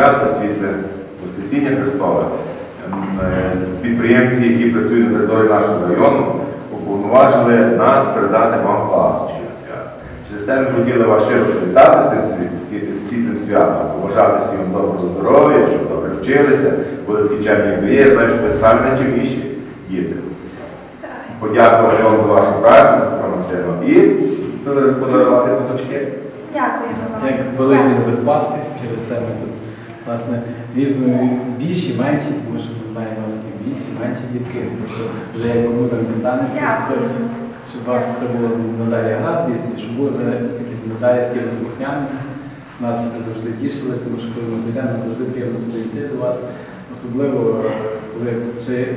свято, світле Воскресіння Христове. Ем, е, Підприємці, які працюють на території нашого району, уповноважили нас передати вам пасочки на свято. Через те ми хотіли вас щиро привітати з сві- світлим святом, побажати всім доброго здоров'я, щоб добре вчилися, були такі чемні мрії. Я знаю, що ви самі найчимніші діти. Подякувати вам за вашу працю, сестра Максима, і подарувати пасочки. Дякуємо вам. Як Великдень без через те ми тут власне різною більші, менші, тому що ми знаємо вас є більші, менші дітки. Тобто вже як кому там дістанеться, то щоб у вас все було надалі гаразд, дійсно, щоб були надалі такі розслухняні. Нас завжди тішили, тому що коли ми прийдемо, завжди приємно сюди йти до вас. Особливо, коли чи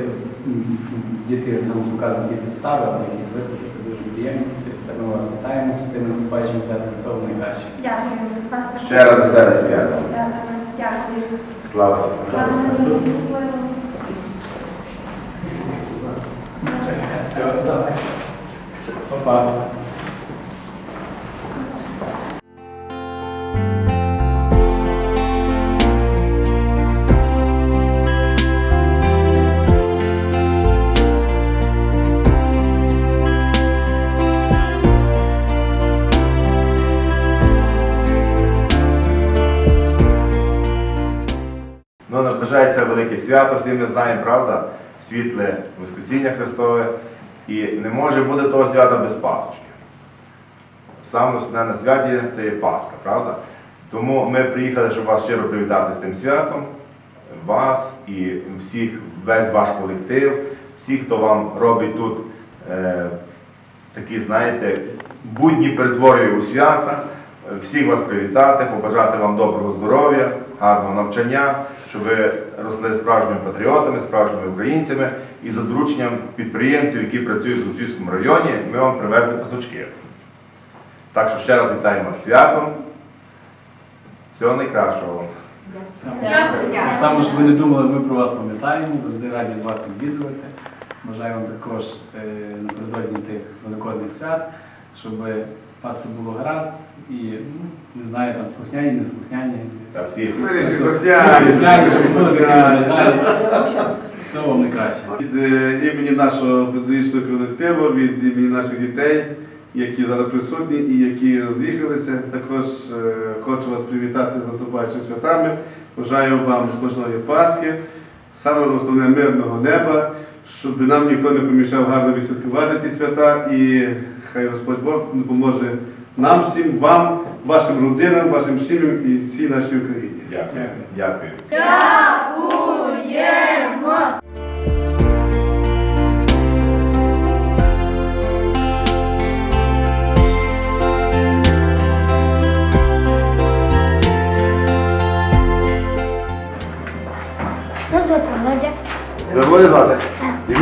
діти нам показують якісь вистави, або якісь виступи, це дуже приємно. Через те ми вас вітаємо з тим наступаючим святом всього найкращого. Вас. Ще раз веселе свято. Дякую. Слава Ісусу Слава Христу! Богу. Щасливо. Все, давай. Па-па. Велике свято, всі ми знаємо, правда, світле Воскресіння Христове. І не може бути того свята без Пасочки. Саме основне на святі це є Пасха, правда? Тому ми приїхали, щоб вас щиро привітати з тим святом, вас і всіх, весь ваш колектив, всіх, хто вам робить тут е, такі, знаєте, будні перетворює у свята. Всіх вас привітати, побажати вам доброго здоров'я, гарного навчання, щоб ви росли справжніми патріотами, справжніми українцями і за дорученням підприємців, які працюють в Луцівському районі, ми вам привезли пасочки. Так що ще раз вітаємо вас з святом. Всього найкращого вам. Так само, щоб ви не думали, ми про вас пам'ятаємо, завжди раді вас відвідувати. Бажаю вам також е, напередодні тих великодних свят, щоб вас все було гаразд і ну, не знаю, там слухняні, не слухняні. Та всі Всі слухняні. слухняні, щоб були такими далі. Всього вам найкраще. Від е, імені нашого педагогічного колективу, від імені наших дітей, які зараз присутні і які роз'їхалися, також е, хочу вас привітати з наступаючими святами. Бажаю вам смачної Пасхи, саме основне мирного неба, щоб нам ніхто не помішав гарно відсвяткувати ті свята і хай Господь Бог допоможе нам всім, вам, вашим родинам, вашим сім'ям і всій нашій Україні. Дякую. Дякую. Нас звати Володя. Звати? І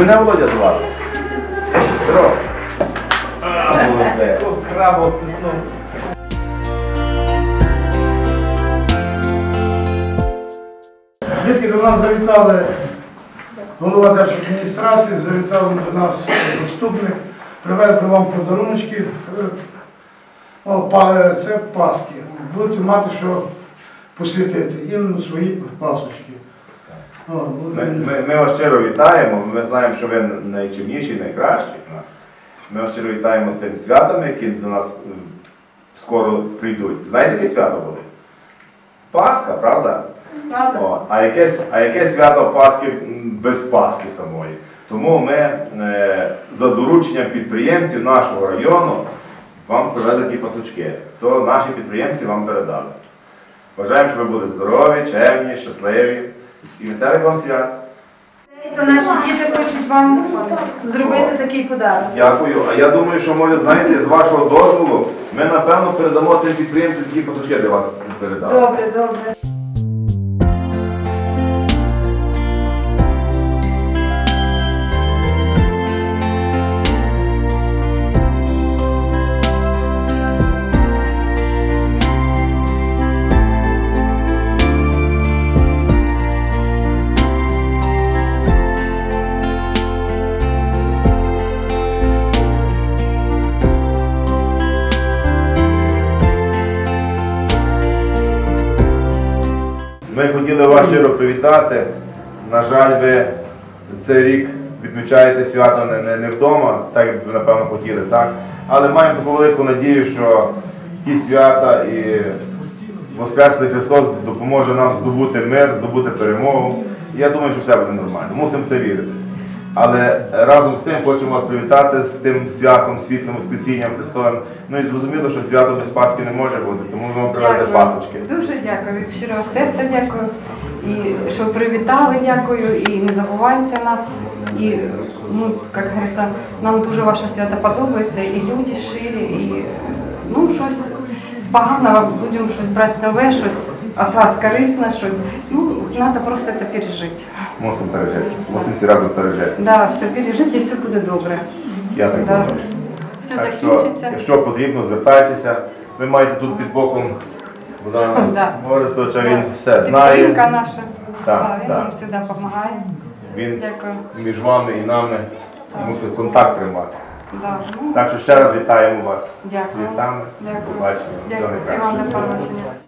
Дітки до нас завітали голова держадміністрації, завітав до нас заступник, привезли вам подаруночки. Це Паски. Будете мати що посвятити їм свої пасочки. Ми, ми, ми вас щиро вітаємо. Ми знаємо, що ви найчимніші, найкращі в нас. Ми вас щиро вітаємо з тим святом, які до нас скоро прийдуть. Знаєте, яке свято буде? Пасха, правда? О, а, яке, а яке свято Пасхи без Пасхи самої? Тому ми е, за дорученням підприємців нашого району вам привезли такі пасочки. То наші підприємці вам передали. Бажаємо, щоб ви були здорові, чемні, щасливі і веселих вам свят. То наші діти хочуть вам зробити такий подарунок. Дякую. А я думаю, що може, знаєте, з вашого дозволу ми напевно передамо тим підприємцям які пасочки для вас передали. Добре, добре. Ми хотіли вас щиро привітати. На жаль, ви цей рік відмічаєте свято не, не, не вдома, так як ви напевно хотіли, так? Але маємо таку велику надію, що ті свята і Воскреслий Христос допоможе нам здобути мир, здобути перемогу. І я думаю, що все буде нормально. Мусимо це вірити. Але разом з тим хочемо вас привітати з тим святом, світлим Воскресінням Христовим. Ну і зрозуміло, що свято без Пасхи не може бути, тому ми вам привезли пасочки. Дуже дякую від щирого серця дякую. І що привітали, дякую. І не забувайте нас. І ну, як говориться, нам дуже ваше свято подобається, і люди щирі, і ну щось з поганого будемо щось брати нове, щось від вас корисне, щось. Ну, треба просто це пережити. Мусимо пережити. Мусимо всі разом пережити. Да, все пережити і все буде добре. Я так Да. думаю. Все Так що, закінчиться. якщо потрібно, звертайтеся. Ви маєте тут під боком Богдана Да. Борисовича, він Да. все Підтримка знає. наша. Так, Да, він так. нам завжди допомагає. Він Дякую. між вами і нами мусить контакт тримати. Да. Ну, Так що ще раз вітаємо вас з Дякую. вітами. Дякую. Всього Дякую. найкращого. Іван до побачення.